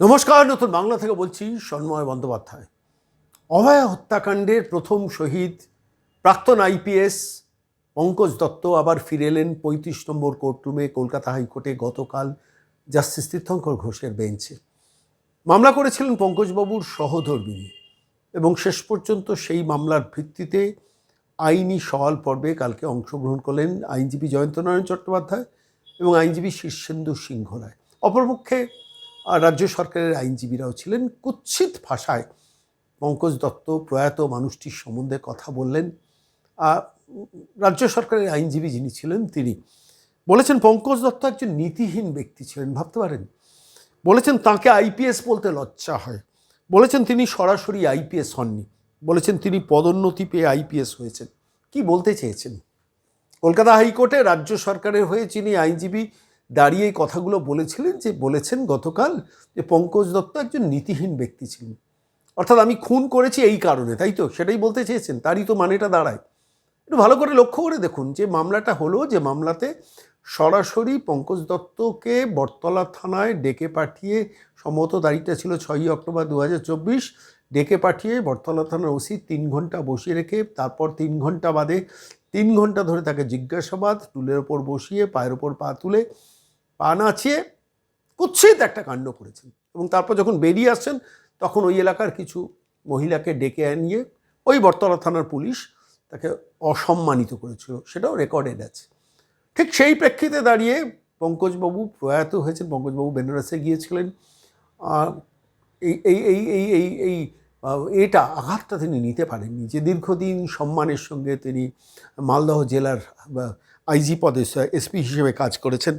নমস্কার, নতুন বাংলা থেকে বলছি সন্ময় বন্দ্যোপাধ্যায়। অভয়া হত্যাকাণ্ডের প্রথম শহীদ প্রাক্তন আইপিএস পঙ্কজ দত্ত আবার ফিরে এলেন পঁয়ত্রিশ নম্বর কোর্টরুমে কলকাতা হাইকোর্টে গতকাল জাস্টিস তীর্থঙ্কর ঘোষের বেঞ্চে। মামলা করেছিলেন পঙ্কজবাবুর সহধর্মিনী এবং শেষ পর্যন্ত সেই মামলার ভিত্তিতে আইনি সওয়াল পর্বে কালকে অংশগ্রহণ করলেন আইনজীবী জয়ন্তনারায়ণ চট্টোপাধ্যায় এবং আইনজীবী শীর্ষেন্দু সিংহ রায় অপরপক্ষে রাজ্য সরকারের আইনজীবীরাও ছিলেন কুচ্ছিত ভাষায়। পঙ্কজ দত্ত প্রয়াত মানুষটির সম্বন্ধে কথা বললেন। রাজ্য সরকারের আইনজীবী যিনি ছিলেন তিনি বলেছেন, পঙ্কজ দত্ত একজন নীতিহীন ব্যক্তি ছিলেন, ভাবতে পারেন? বলেছেন, তাকে আইপিএস বলতে লজ্জা হয়। বলেছেন, তিনি সরাসরি আইপিএস হননি। বলেছেন, তিনি পদোন্নতি পেয়ে আইপিএস হয়েছেন। কি বলতে চেয়েছেন? কলকাতা হাইকোর্টে রাজ্য সরকারের হয়ে যিনি আইনজীবী দাঁড়িয়ে এই কথাগুলো বলেছিলেন যে বলেছেন গতকাল যে পঙ্কজ দত্ত একজন নীতিহীন ব্যক্তি ছিলেন। অর্থাৎ আমি খুন করেছি এই কারণে, তাই তো? সেটাই বলতে চেয়েছেন, তারই তো মানেটা দাঁড়ায়। একটু ভালো করে লক্ষ্য করে দেখুন, যে মামলাটা হলো যে মামলাতে সরাসরি পঙ্কজ দত্তকে বটতলা থানায় ডেকে পাঠিয়ে, সম্ভবত তারিখটা ছিল ছয়ই অক্টোবর দু হাজার চব্বিশ, ডেকে পাঠিয়ে বটতলা থানার ওসি তিন ঘণ্টা বসিয়ে রেখে, তারপর তিন ঘণ্টা বাদে তিন ঘণ্টা ধরে তাকে জিজ্ঞাসাবাদ, টুলের ওপর বসিয়ে, পায়ের ওপর পা তুলে পা নাচিয়ে কুৎসিত একটা কাণ্ড করেছেন। এবং তারপর যখন বেরিয়ে আসছেন, তখন ওই এলাকার কিছু মহিলাকে ডেকে আনিয়ে ওই বটতলা থানার পুলিশ তাকে অসম্মানিত করেছিল। সেটাও রেকর্ডেড আছে। ঠিক সেই প্রেক্ষিতে দাঁড়িয়ে পঙ্কজবাবু প্রয়াত হয়েছেন। পঙ্কজবাবু বেনারসে গিয়েছিলেন। এই এই এই এই এই এই এটা আঘাতটা তিনি নিতে পারেননি যে দীর্ঘদিন সম্মানের সঙ্গে তিনি মালদহ জেলার আইজি পদে এসপি হিসেবে কাজ করেছেন।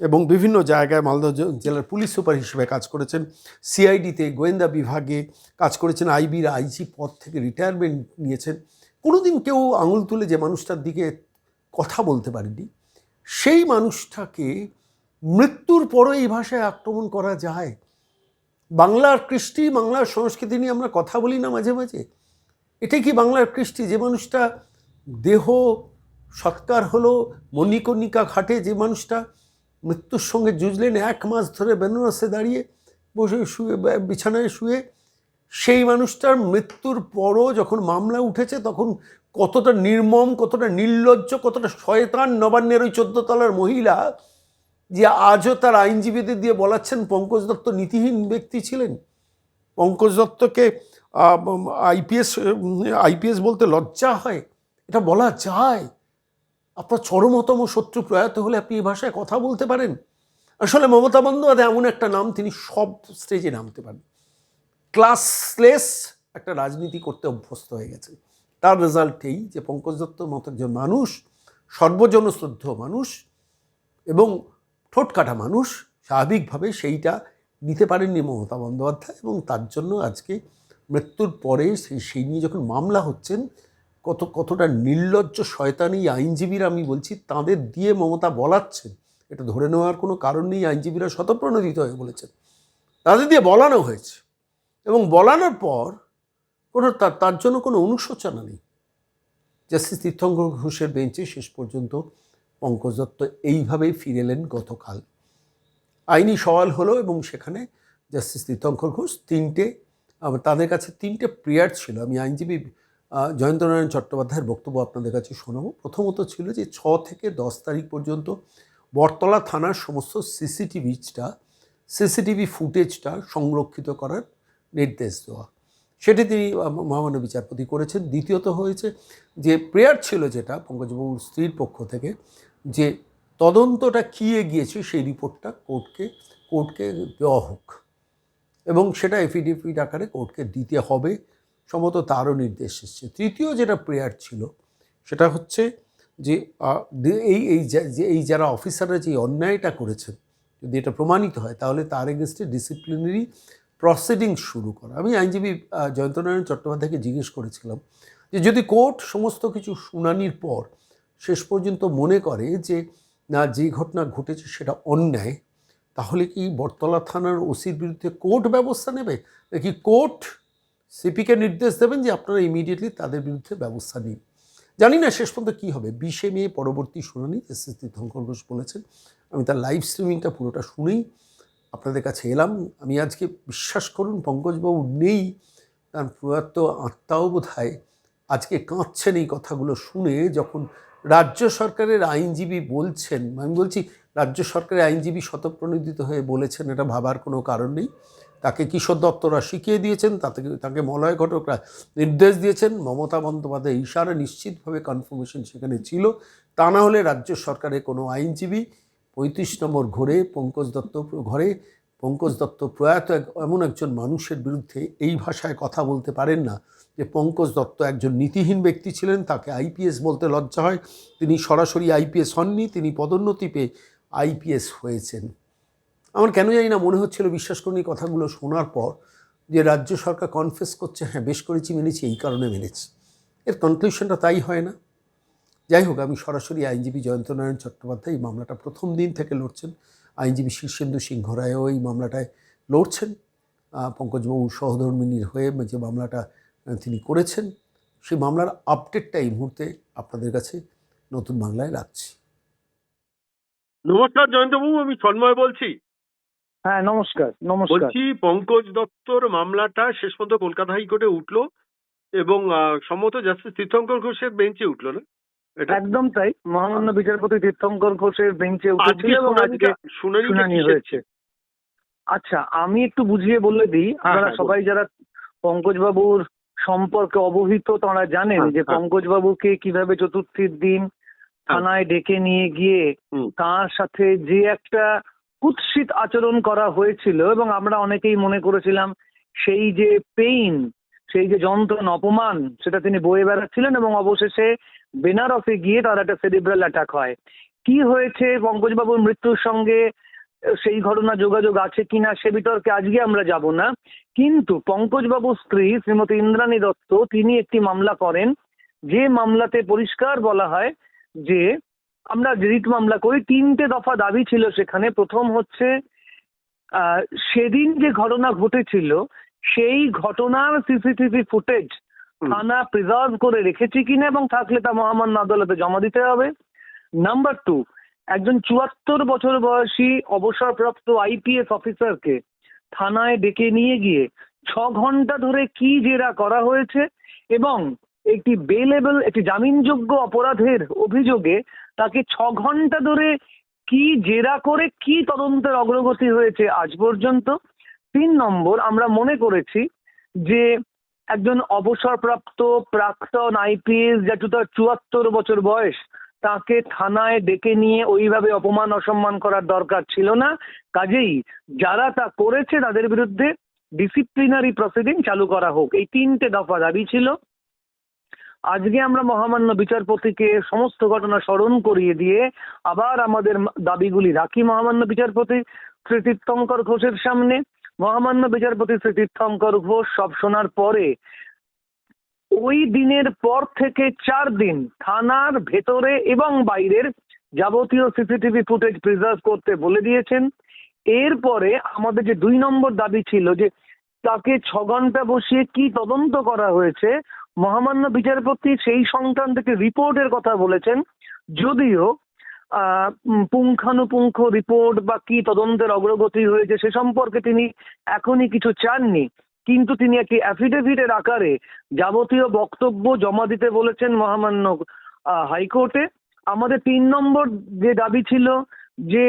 এবং বিভিন্ন জায়গায় মালদহ জেলার পুলিশ সুপার হিসেবে কাজ করেছেন। সিআইডিতে গোয়েন্দা বিভাগে কাজ করেছেন। আইবির আইজি পদ থেকে রিটায়ারমেন্ট নিয়েছেন। কোনোদিন কেউ আঙুল তুলে যে মানুষটার দিকে কথা বলতে পারেনি, সেই মানুষটাকে মৃত্যুর পরও এই ভাষায় আক্রমণ করা যায়? বাংলার কৃষ্টি, বাংলার সংস্কৃতি নিয়ে আমরা কথা বলি না মাঝে মাঝে? এটাই কি বাংলার কৃষ্টি? যে মানুষটা দেহ সৎকার হলো, মণিকর্ণিকা ঘাটে যে মানুষটা মৃত্যুর সঙ্গে যুঝলেন এক মাস ধরে বেনারসে দাঁড়িয়ে বসে শুয়ে বিছানায় শুয়ে। সেই মানুষটার মৃত্যুর পরও যখন মামলা উঠেছে, তখন কতটা নির্মম, কতটা নির্লজ্জ, কতটা শয়তান নবান্নের ওই চোদ্দ তলার মহিলা যে আজও তার আইনজীবীদের দিয়ে বলাচ্ছেন, পঙ্কজ দত্ত নীতিহীন ব্যক্তি ছিলেন। পঙ্কজ দত্তকে আইপিএস আইপিএস বলতে লজ্জা হয়। এটা বলা যায়। আপনার চরমতম শত্রু প্রয়াত হলে আপনি এই ভাষায় কথা বলতে পারেন? আসলে মমতা বন্দ্যোপাধ্যায় এমন একটা নাম, তিনি সব স্টেজে নামতে পারেন। ক্লাসলেস একটা রাজনীতি করতে অভ্যস্ত হয়ে গেছে তার রেজাল্ট এই যে পঙ্কজ দত্তর মতো একজন মানুষ, সর্বজনশ্রদ্ধ মানুষ এবং ঠোঁটকাটা মানুষ, স্বাভাবিকভাবে সেইটা নিতে পারেননি মমতা বন্দ্যোপাধ্যায় এবং তার জন্য আজকে মৃত্যুর পরে সেই সেই নিয়ে যখন মামলা হচ্ছেন কত, কতটা নির্লজ্জ শয়তানি আইনজীবীরা আমি বলছি, তাদের দিয়ে মমতা বলাচ্ছেন। এটা ধরে নেওয়ার কোনো কারণ নেই, আইনজীবীরা শতপ্রণোদিত হয়ে বলেছেন। তাদের দিয়ে বলানো হয়েছে এবং বলানোর পর কোনো তার জন্য কোনো অনুশোচনা নেই। জাস্টিস তীর্থঙ্কর ঘোষের বেঞ্চে শেষ পর্যন্ত পঙ্কজ দত্ত এইভাবেই ফিরে এলেন গতকাল। আইনি সওয়াল হলো এবং সেখানে জাস্টিস তীর্থঙ্কর ঘোষ তিনটে তাদের কাছে তিনটে প্রেয়ার ছিল। আমি আইনজীবী জয়ন্তনারায়ণ চট্টোপাধ্যায়ের বক্তব্য আপনাদের কাছে শোনাবো। প্রথমত ছিল যে ছ থেকে দশ তারিখ পর্যন্ত বটতলা থানার সমস্ত সিসিটিভিটা সিসিটিভি ফুটেজটা সংরক্ষিত করার নির্দেশ দেওয়া। সেটি তিনি মহামান্য বিচারপতি করেছেন। দ্বিতীয়ত হয়েছে যে প্রেয়ার ছিল যেটা পঙ্কজবাবুর স্ত্রীর পক্ষ থেকে, যে তদন্তটা কী এগিয়েছে সেই রিপোর্টটা কোর্টকে কোর্টকে দেওয়া হোক এবং সেটা এফিডেভিট আকারে কোর্টকে দিতে হবে। সম্ভবত তারও নির্দেশ এসছে। তৃতীয় যেটা প্রেয়ার ছিল, সেটা হচ্ছে যে এই এই যে এই যারা অফিসাররা যে অন্যায়টা করেছেন, যদি এটা প্রমাণিত হয়, তাহলে তার এগেনস্টে ডিসিপ্লিনারি প্রসিডিং শুরু করা। আমি আইনজীবী জয়ন্তনারায়ণ চট্টোপাধ্যায়কে জিজ্ঞেস করেছিলাম যে, যদি কোর্ট সমস্ত কিছু শুনানির পর শেষ পর্যন্ত মনে করে যে, না, যে ঘটনা ঘটেছে সেটা অন্যায়, তাহলে কি বটতলা থানার ওসির বিরুদ্ধে কোর্ট ব্যবস্থা নেবে? নাকি কোর্ট সিপিকে নির্দেশ দেবেন যে আপনারা ইমিডিয়েটলি তাদের বিরুদ্ধে ব্যবস্থা নিন। জানি না শেষ পর্যন্ত কী হবে। বিশে মে পরবর্তী শুনানি এস এস তীর্থঙ্কর ঘোষ বলেছেন। আমি তার লাইভ স্ট্রিমিংটা পুরোটা শুনেই আপনাদের কাছে এলাম। আমি আজকে বিশ্বাস করুন, পঙ্কজবাবু নেই। তার প্রয়াত আত্মাও বোধ হয় আজকে কাঁদছেন এই কথাগুলো শুনে যখন রাজ্য সরকারের আইনজীবী বলছেন, আমি বলছি রাজ্য সরকারের আইনজীবী শতপ্রণোদিত হয়ে বলেছেন, এটা ভাবার কোনো কারণ নেই। তাকে কিশোর দত্তরা শিখিয়ে দিয়েছেন, তাতে তাকে মলয় ঘটকরা নির্দেশ দিয়েছেন। মমতা বন্দ্যোপাধ্যায় ইশারা নিশ্চিতভাবে কনফার্মেশন সেখানে ছিল। তা না হলে রাজ্য সরকারের কোনো আইনজীবী পঁয়ত্রিশ নম্বর ঘরে পঙ্কজ দত্ত ঘরে পঙ্কজ দত্ত প্রয়াত এক- এমন একজন মানুষের বিরুদ্ধে এই ভাষায় কথা বলতে পারেন না যে পঙ্কজ দত্ত একজন নীতিহীন ব্যক্তি ছিলেন, তাকে আইপিএস বলতে লজ্জা হয়। তিনি সরাসরি আইপিএস হননি, তিনি পদোন্নতি পেয়ে আইপিএস হয়েছেন। আমার কেন জানি না মনে হচ্ছিল বিশ্বাস করুন এই কথাগুলো শোনার পর যে রাজ্য সরকার কনফেস করছে হ্যাঁ বেশ করেছি, মেনেছি, এই কারণে মেনেছি। এর কনক্লুশনটা তাই হয় না। যাই হোক, আমি সরাসরি আইনজীবী জয়ন্তনারায়ণ চট্টোপাধ্যায় এই মামলাটা প্রথম দিন থেকে লড়ছেন। আইনজীবী শীর্ষেন্দু সিংহ রায়ও এই মামলাটায় লড়ছেন। পঙ্কজবাবু সহধর্মিনীর হয়ে যে মামলাটা তিনি করেছেন, সেই মামলার আপডেটটা এই মুহূর্তে আপনাদের কাছে নতুন বাংলায় রাখছি। নমস্কার জয়ন্তবাবু, আমি সন্ময় বলছি। হ্যাঁ নমস্কার নমস্কার। বলছি পঙ্কজ দত্তর মামলাটা শেষ পর্যন্ত কলকাতা হাইকোর্টে উঠল এবং সম্ভবত জাস্টিস তীর্থঙ্কর ঘোষের বেঞ্চে উঠল না? এটা? একদম তাই। মহামান্য বিচারপতি তীর্থঙ্কর ঘোষের বেঞ্চে শুনানি হয়েছে। আচ্ছা আমি একটু বুঝিয়ে বলে দিই আপনারা হ্যাঁ, সবাই যারা পঙ্কজ বাবুর সম্পর্কে অবহিত তারা জানেন হ্যাঁ, যে হ্যাঁ। পঙ্কজ বাবুকে কীভাবে চতুর্থীর দিন থানায় ডেকে নিয়ে গিয়ে তার সাথে যে একটা কুৎসিত আচরণ করা হয়েছিল এবং আমরা অনেকেই মনে করেছিলাম সেই যে পেইন সেই যে যন্ত্রণা, অপমান, সেটা তিনি বয়ে বেড়াচ্ছিলেন এবং অবশেষে বেনারসে গিয়ে তার একটা সেরিব্রাল অ্যাটাক হয়। কি হয়েছে? পঙ্কজবাবুর মৃত্যুর সঙ্গে সেই ঘটনা যোগাযোগ আছে কিনা সে বিতর্কে আজকে আমরা যাব না। কিন্তু পঙ্কজবাবুর স্ত্রী শ্রীমতী ইন্দ্রাণী দত্ত, তিনি একটি মামলা করেন। যে মামলাতে পরিষ্কার বলা হয় যে আমরা রিট মামলা করি। তিনটে দফা দাবি ছিল সেখানে। প্রথম হচ্ছে সেদিন যে ঘটনা ঘটেছিল সেই ঘটনার সিসিটিভি ফুটেজ থানা প্রিজার্ভ করে রেখেছে কিনা এবং থাকলে তা মহামান্য আদালতে জমা দিতে হবে। নাম্বার টু একজন চুয়াত্তর বছর বয়সী অবসরপ্রাপ্ত আইপিএস অফিসারকে থানায় ডেকে নিয়ে গিয়ে ছ ঘণ্টা ধরে কি জেরা করা হয়েছে এবং একটি বেলেবল একটি জামিনযোগ্য অপরাধের অভিযোগে তাকে ছ ঘণ্টা ধরে কি জেরা করে কি তদন্তের অগ্রগতি হয়েছে আজ পর্যন্ত। তিন নম্বর, আমরা মনে করেছি যে একজন অবসরপ্রাপ্ত প্রাক্তন আইপিএস যেহেতু তার চুয়াত্তর বছর বয়স, তাকে থানায় ডেকে নিয়ে ওইভাবে অপমান অসম্মান করার দরকার ছিল না। কাজেই যারা তা করেছে তাদের বিরুদ্ধে ডিসিপ্লিনারি প্রসিডিং চালু করা হোক। এই তিনটে দফা দাবি ছিল। আজকে আমরা মহামান্য বিচারপতিকে সমস্ত ঘটনা স্মরণ করিয়ে দিয়ে আবার আমাদের দাবিগুলি রাখি মহামান্য বিচারপতি শ্রী তীর্থঙ্কর ঘোষের সামনে। মহামান্য বিচারপতি শ্রী তীর্থঙ্কর ঘোষ সব শোনার পরে, ওই দিনের পর থেকে চার দিন থানার ভেতরে এবং বাইরের যাবতীয় সিসিটিভি ফুটেজ প্রিজার্ভ করতে বলে দিয়েছেন। এরপরে আমাদের যে দুই নম্বর দাবি ছিল যে তাকে ছ ঘণ্টা বসিয়ে কি তদন্ত করা হয়েছে মহামান্য বিচারপতি সেই সংক্রান্ত একটি রিপোর্টের কথা বলেছেন। যদিও পুঙ্খানুপুঙ্খ রিপোর্ট বা কি তদন্তের অগ্রগতি হয়েছে সে সম্পর্কে তিনি এখনই কিছু চাননি। কিন্তু তিনি একটি অ্যাফিডেভিটের আকারে যাবতীয় বক্তব্য জমা দিতে বলেছেন মহামান্য হাইকোর্টে। আমাদের তিন নম্বর যে দাবি ছিল যে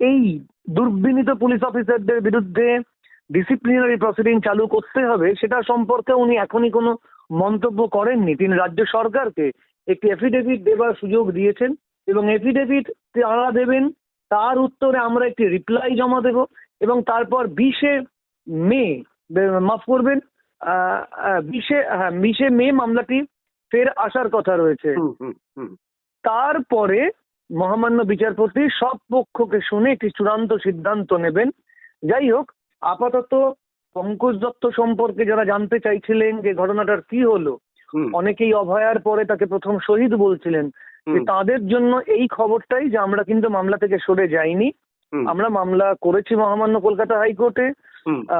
এই দুর্বিনীত পুলিশ অফিসারদের বিরুদ্ধে ডিসিপ্লিনারি প্রসিডিং চালু করতে হবে, সেটা সম্পর্কে উনি এখনই কোনো মন্তব্য করেননি। তিনি রাজ্য সরকারকে একটি এফিডেভিট দেবার সুযোগ দিয়েছেন এবং এফিডেভিট তারা দেবেন তার উত্তরে আমরা একটি রিপ্লাই জমা দেব এবং তারপর বিশে মে মাফ করবেন বিশে হ্যাঁ বিশে মে মামলাটি ফের আসার কথা রয়েছে। তারপরে মহামান্য বিচারপতি সব পক্ষকে শুনে একটি চূড়ান্ত সিদ্ধান্ত নেবেন। যাই হোক আপাতত পঙ্কজ দত্ত সম্পর্কে যারা জানতে চাইছিলেন যে ঘটনাটার কি হলো অনেকেই অভয়ার পরে তাকে প্রথম শহীদ বলছিলেন। যে তাদের জন্য এই খবরটাই যে আমরা কিন্তু মামলা থেকে সরে যাইনি। আমরা মামলা করেছি মহামান্য কলকাতা হাইকোর্টে।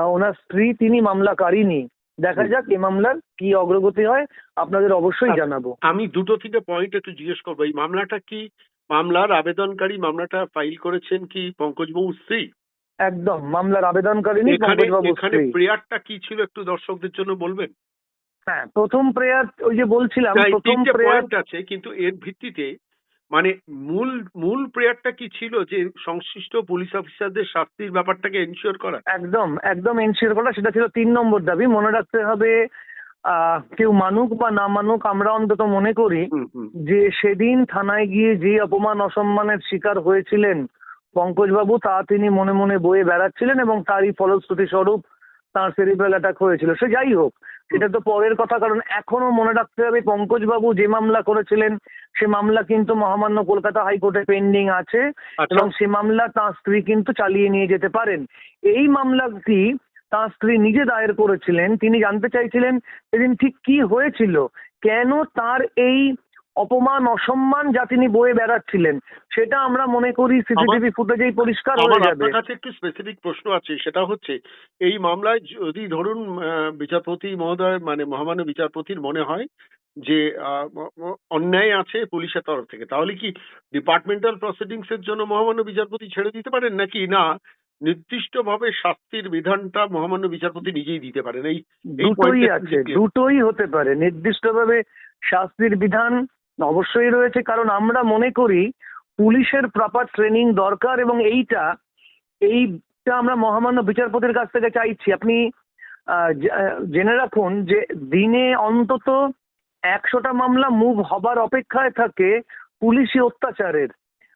ওনার স্ত্রী তিনি মামলাকারিনী দেখা যাক এই মামলার কি অগ্রগতি হয় আপনাদের অবশ্যই আচ্ছা। জানাব। আমি দুটো থেকে পয়েন্ট একটু জিজ্ঞেস করব। এই মামলাটা কি? মামলার আবেদনকারী মামলাটা ফাইল করেছেন কি পঙ্কজবাবুর স্ত্রী? একদম মামলার আবেদনকারিনী এখানে প্রেয়ারটা কি ছিল একটু দর্শকদের জন্য বলবেন? হ্যাঁ প্রথম প্রেয়ার ওই যে বলছিলাম প্রথম প্রেয়ার আছে কিন্তু এর ভিত্তিতে মানে মূল মূল প্রেয়ারটা কি ছিল যে সংশ্লিষ্ট পুলিশ অফিসারদের শাস্তির ব্যাপারটাকে এনশিওর করা? একদম একদম এনশিওর করা। সেটা ছিল তিন নম্বর দাবি। মনে রাখতে হবে আহ, কেউ মানুক বা না মানুক আমরা অন্তত মনে করি যে সেদিন থানায় গিয়ে যে অপমান অসম্মানের শিকার হয়েছিলেন পঙ্কজবাবু তা তিনি মনে মনে বয়ে বেড়াচ্ছিলেন এবং তারই ফলশ্রুতি স্বরূপ তাঁর সেরিব্রাল অ্যাটাক হয়েছিল। সে যাই হোক সেটা তো পরের কথা কারণ এখনও মনে রাখতে হবে পঙ্কজবাবু যে মামলা করেছিলেন সে মামলা কিন্তু মহামান্য কলকাতা হাইকোর্টে পেন্ডিং আছে আচ্ছা। এবং সে মামলা তাঁর স্ত্রী কিন্তু চালিয়ে নিয়ে যেতে পারেন। এই মামলাটি তাঁর স্ত্রী নিজে দায়ের করেছিলেন। তিনি জানতে চাইছিলেন সেদিন ঠিক কি হয়েছিল। কেন তার এই অপমান অসম্মান যা তিনি বয়ে বেড়াচ্ছিলেন সেটা আমরা মনে করি সিসিটিভি ফুটেজেই পরিষ্কার আমার হয়ে যাবে। আপনার কাছে একটু স্পেসিফিক প্রশ্ন আছে সেটা হচ্ছে এই মামলায় যদি ধরুন বিচারপতি মহোদয় মানে মহামান্য বিচারপতির মনে হয় যে অন্যায় আছে পুলিশের তরফ থেকে তাহলে কি ডিপার্টমেন্টাল প্রসিডিংস এর জন্য মহামান্য বিচারপতি ছেড়ে দিতে পারেন? নাকি না নির্দিষ্টভাবে শাস্তির বিধানটা মহামান্য বিচারপতি নিজেই দিতে পারেন? এই এই দুটোই আছে দুটোই হতে পারে। নির্দিষ্টভাবে শাস্তির বিধান অবশ্যই রয়েছে কারণ আমরা মনে করি পুলিশের প্রপার ট্রেনিং দরকার এবং এইটা এইটা আমরা মহামান্য বিচারপতির কাছ থেকে চাইছি। আপনি জেনে রাখুন যে দিনে অন্তত একশোটা মামলা মুভ হবার অপেক্ষায় থাকে পুলিশি অত্যাচারের।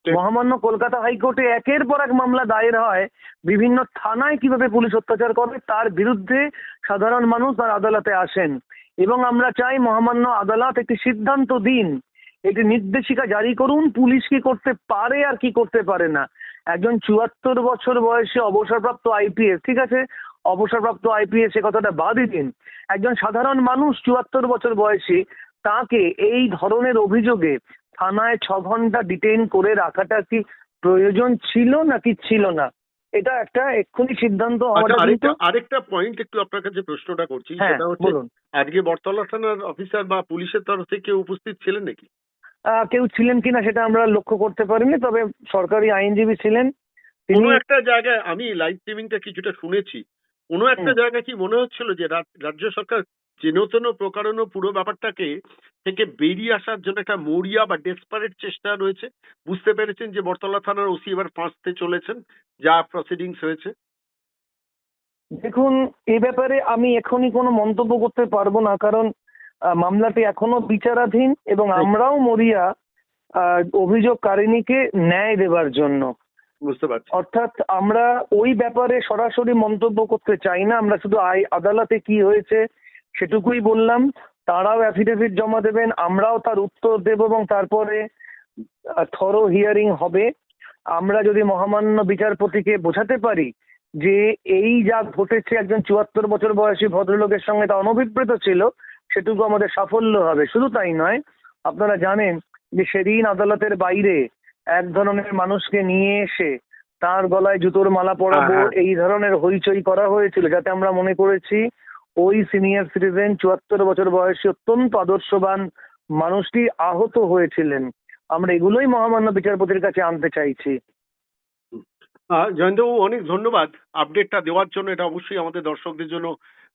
মহামান্য কলকাতা হাইকোর্টে একের পর এক মামলা দায়ের হয়। বিভিন্ন থানায় কীভাবে পুলিশ অত্যাচার করে তার বিরুদ্ধে সাধারণ মানুষ তার আদালতে আসেন। এবং আমরা চাই মহামান্য আদালত একটি সিদ্ধান্ত দিন একটি নির্দেশিকা জারি করুন পুলিশ কি করতে পারে আর কি করতে পারে না। একজন চুয়াত্তর বছর বয়সে অবসরপ্রাপ্ত আইপিএস ঠিক আছে? অবসরপ্রাপ্ত আইপিএস এ কথাটা বাদই দিন। একজন সাধারণ মানুষ চুয়াত্তর বছর বয়সী তাকে এই ধরনের অভিযোগে থানায় ছ ঘণ্টা ডিটেইন করে রাখাটা কি প্রয়োজন ছিল নাকি ছিল না? এটা একটা এক্ষুনি সিদ্ধান্ত আচ্ছা আরেকটা পয়েন্ট একটু আপনার কাছে প্রশ্নটা করছি হ্যাঁ সেটা হচ্ছে বলুন। আজকে বটতলা থানার অফিসার বা পুলিশের তরফ থেকে উপস্থিত ছিলেন নাকি? কেউ ছিলেন কিনা সেটা আমরা লক্ষ্য করতে পারিনি তবে সরকারি আইনজীবী ছিলেন। কোনো একটা জায়গায় আমি লাইভ স্ট্রিমিংটা কিছুটা শুনেছি কোনো একটা। জায়গায় কি মনে হচ্ছিল যে রাজ্য সরকার যেনতেন প্রকারণ পুরো ব্যাপারটাকে থেকে বেরিয়ে আসার জন্য একটা মরিয়া বা ডেসপারেট চেষ্টা রয়েছে? বুঝতে পেরেছেন যে বটতলা থানার ওসি এবার ফাঁসতে চলেছেন যা প্রসিডিংস হয়েছে? দেখুন এ ব্যাপারে আমি এখনই কোনো মন্তব্য করতে পারব না কারণ মামলাটি এখনও বিচারাধীন এবং আমরাও মরিয়া অভিযোগকারিণীকে ন্যায় দেবার জন্য। বুঝতে পারছি। অর্থাৎ আমরা ওই ব্যাপারে সরাসরি মন্তব্য করতে চাই না। আমরা শুধু আই আদালতে কি হয়েছে সেটুকুই বললাম। তারাও অ্যাফিডেভিট জমা দেবেন আমরাও তার উত্তর দেব এবং তারপরে থরো হিয়ারিং হবে। আমরা যদি মহামান্য বিচারপতিকে বোঝাতে পারি যে এই যা ঘটেছে একজন চুয়াত্তর বছর বয়সী ভদ্রলোকের সঙ্গে তা অনভিপ্রেত ছিল সেটুকু আমাদের সাফল্য হবে। শুধু তাই নয় আপনারা জানেন যে সেদিন আদালতের বাইরে এক ধরনের মানুষকে নিয়ে এসে তার গলায় জুতোর মালা পরাবো হ্যাঁ, হ্যাঁ। এই ধরনের হইচই করা হয়েছিল। যাতে আমরা মনে করেছি ওই সিনিয়র সিটিজেন চুয়াত্তর বছর বয়সী অত্যন্ত আদর্শবান মানুষটি আহত হয়েছিলেন। আমরা এগুলোই মহামান্য বিচারপতির কাছে আনতে চাইছি। জয়ন্তবাবু অনেক ধন্যবাদ আপডেটটা দেওয়ার জন্য। এটা অবশ্যই আমাদের দর্শকদের জন্য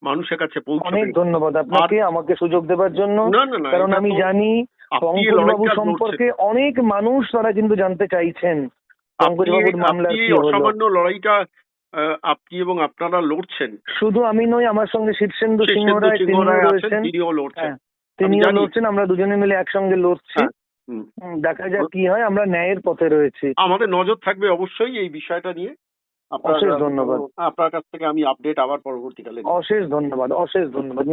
মানুষের কাছে পৌঁছবে। অনেক ধন্যবাদ আপনাকে আমাকে সুযোগ দেওয়ার জন্য। কারণ আমি জানি পঙ্কজবাবু সম্পর্কে অনেক মানুষ তারা কিন্তু জানতে চাইছেন। পঙ্কজবাবুর মামলার কি অসামান্য লড়াইটা আপনি এবং আপনারা লড়ছেন। শুধু আমি নই আমার সঙ্গে শীর্ষেন্দু সিংহ রায় তিনিও লড়ছেন। হ্যাঁ, তিনিও লড়ছেন আমরা দুজনে মিলে একসঙ্গে লড়ছি। হ্যাঁ, দেখা যাক কি হয় আমরা ন্যায়ের পথে রয়েছি। আমাদের নজর থাকবে অবশ্যই এই বিষয়টা নিয়ে। অশেষ ধন্যবাদ। আপনার কাছ থেকে আমি আপডেট আবার পরবর্তীকালে অশেষ ধন্যবাদ অশেষ ধন্যবাদ